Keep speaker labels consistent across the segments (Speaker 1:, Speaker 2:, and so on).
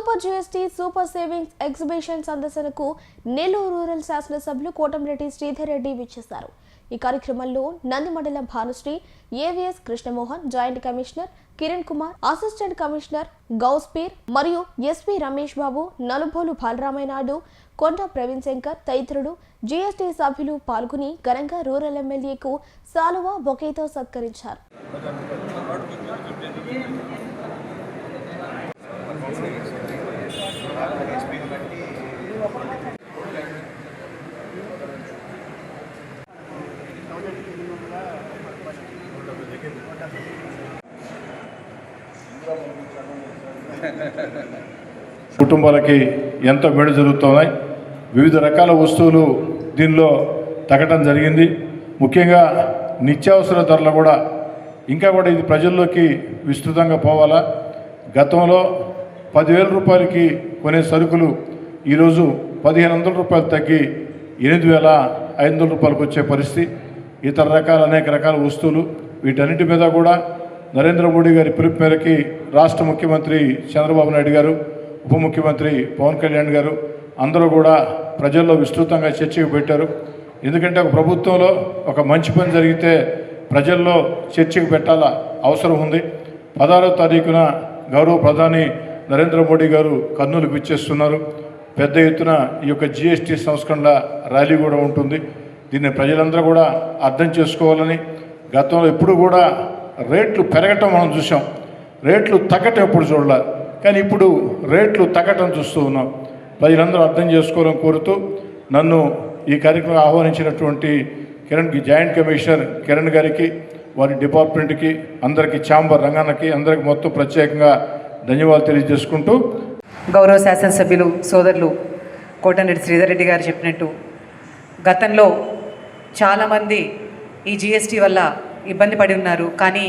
Speaker 1: Super GST super savings exhibition సందర్శనకు Nellore rural శాసనసభ్యులు కోటంరెడ్డి శ్రీధర్ రెడ్డి విచ్చేశారు. ఈ కార్యక్రమంలో నంది మండలం Bhanushree AVS Krishnamohan joint commissioner Kiran Kumar assistant commissioner Gouspeer మరియు ఎస్పీ రమేష్ బాబు నలుబోలు బాలరామయ్యనాయుడు కొండ ప్రవీణ్ శంకర్ తదితరులు జీఎస్టీ సభ్యులు పాల్గొని ఘనంగా రూరల్ ఎమ్మెల్యేకు సాలువా బొకేతో సత్కరించారు.
Speaker 2: కుటుంబాలకి ఎంతో మేలు జరుగుతున్నాయి. వివిధ రకాల వస్తువులు దీనిలో తగ్గడం జరిగింది. ముఖ్యంగా నిత్యావసర ధరలు కూడా ఇంకా కూడా ఇది ప్రజల్లోకి విస్తృతంగా పోవాలా? గతంలో పదివేల రూపాయలకి కొనే సరుకులు ఈరోజు పదిహేను వందల రూపాయలు తగ్గి ఎనిమిది వేల ఐదు వందల రూపాయలకు వచ్చే పరిస్థితి. ఇతర రకాల అనేక రకాల వస్తువులు వీటన్నిటి మీద కూడా నరేంద్ర మోడీ గారి పిలుపు మేరకి రాష్ట్ర ముఖ్యమంత్రి చంద్రబాబు నాయుడు గారు ఉప ముఖ్యమంత్రి పవన్ కళ్యాణ్ గారు అందరూ కూడా ప్రజల్లో విస్తృతంగా చర్చకు పెట్టారు. ఎందుకంటే ఒక ప్రభుత్వంలో ఒక మంచి పని జరిగితే ప్రజల్లో చర్చకు పెట్టాల అవసరం ఉంది. పదహారో తారీఖున గౌరవ ప్రధాని నరేంద్ర మోడీ గారు కర్నూలుకు పిచ్చేస్తున్నారు పెద్ద ఎత్తున ఈ యొక్క జిఎస్టీ సంస్కరణల ర్యాలీ కూడా ఉంటుంది. దీన్ని ప్రజలందరూ కూడా అర్థం చేసుకోవాలని గతంలో ఎప్పుడు కూడా రేట్లు పెరగటం మనం చూసాం. రేట్లు తగ్గటం ఎప్పుడు చూడాలి కానీ ఇప్పుడు రేట్లు తగ్గటం చూస్తూ ఉన్నాం. ప్రజలందరూ అర్థం చేసుకోవాలని కోరుతూ నన్ను ఈ కార్యక్రమం ఆహ్వానించినటువంటి కిరణ్కి జాయింట్ కమిషనర్ కిరణ్ గారికి వారి డిపార్ట్మెంట్కి అందరికీ ఛాంబర్ రంగానికి అందరికి మొత్తం ప్రత్యేకంగా ధన్యవాదాలు తెలియజేసుకుంటూ
Speaker 3: గౌరవ శాసనసభ్యులు సోదరులు కోటనరెడ్డి శ్రీధర్ రెడ్డి గారు చెప్పినట్టు గతంలో చాలామంది ఈ జిఎస్టీ వల్ల ఇబ్బంది పడి ఉన్నారు. కానీ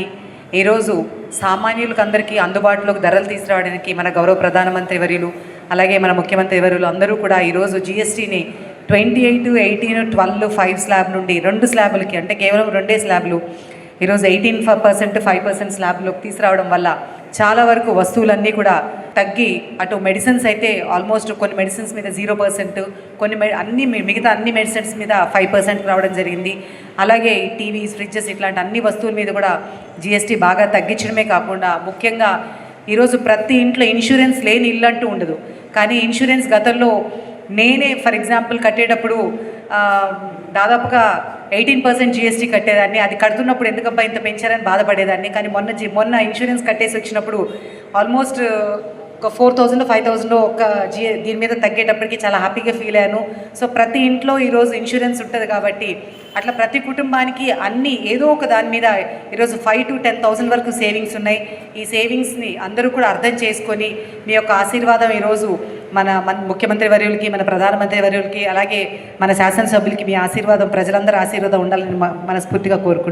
Speaker 3: ఈరోజు సామాన్యులకు అందరికీ అందుబాటులోకి ధరలు తీసుకురావడానికి మన గౌరవ ప్రధానమంత్రి వర్యులు అలాగే మన ముఖ్యమంత్రి వర్యులు అందరూ కూడా ఈరోజు జిఎస్టీని twenty eight eighteen twelve five slab నుండి రెండు స్లాబులకి అంటే కేవలం రెండే స్లాబ్లు ఈరోజు ఎయిటీన్ పర్సెంట్ ఫైవ్ పర్సెంట్ స్లాబ్లోకి తీసుకురావడం వల్ల చాలా వరకు వస్తువులన్నీ కూడా తగ్గి అటు మెడిసిన్స్ అయితే ఆల్మోస్ట్ కొన్ని మెడిసిన్స్ మీద జీరో పర్సెంట్ కొన్ని మె- అన్ని మిగతా అన్ని మెడిసిన్స్ మీద ఫైవ్ పర్సెంట్ రావడం జరిగింది. అలాగే టీవీస్ ఫ్రిడ్జెస్ ఇట్లాంటి అన్ని వస్తువుల మీద కూడా జిఎస్టీ బాగా తగ్గించడమే కాకుండా ముఖ్యంగా ఈరోజు ప్రతి ఇంట్లో ఇన్సూరెన్స్ లేని ఇల్లు అంటూ ఉండదు. కానీ ఇన్సూరెన్స్ గతంలో నేనే ఫర్ ఎగ్జాంపుల్ కట్టేటప్పుడు దాదాపుగా ఎయిటీన్ పర్సెంట్ జిఎస్టీ కట్టేదాన్ని. అది కడుతున్నప్పుడు ఎందుకబ్బా ఇంత పెంచారని బాధపడేదాన్ని. కానీ మొన్న జి మొన్న ఇన్సూరెన్స్ కట్టేసి వచ్చినప్పుడు ఆల్మోస్ట్ ఒక ఫోర్ థౌజండ్ ఫైవ్ థౌజండ్ ఒక జీ దీని మీద తగ్గేటప్పటికి చాలా హ్యాపీగా ఫీల్ అయ్యాను. సో ప్రతి ఇంట్లో ఈరోజు ఇన్సూరెన్స్ ఉంటుంది కాబట్టి అట్లా ప్రతి కుటుంబానికి అన్ని ఏదో ఒక దాని మీద ఈరోజు ఫైవ్ టు టెన్ థౌసండ్ వరకు సేవింగ్స్ ఉన్నాయి. ఈ సేవింగ్స్ని అందరూ కూడా అర్థం చేసుకొని మీ యొక్క ఆశీర్వాదం ఈరోజు మన మన ముఖ్యమంత్రి వర్యులకి మన ప్రధానమంత్రి వర్యులకి అలాగే మన శాసనసభ్యులకి మీ ఆశీర్వాదం ప్రజలందరూ ఆశీర్వాదం ఉండాలని మనస్ఫూర్తిగా కోరుకుంటున్నాను.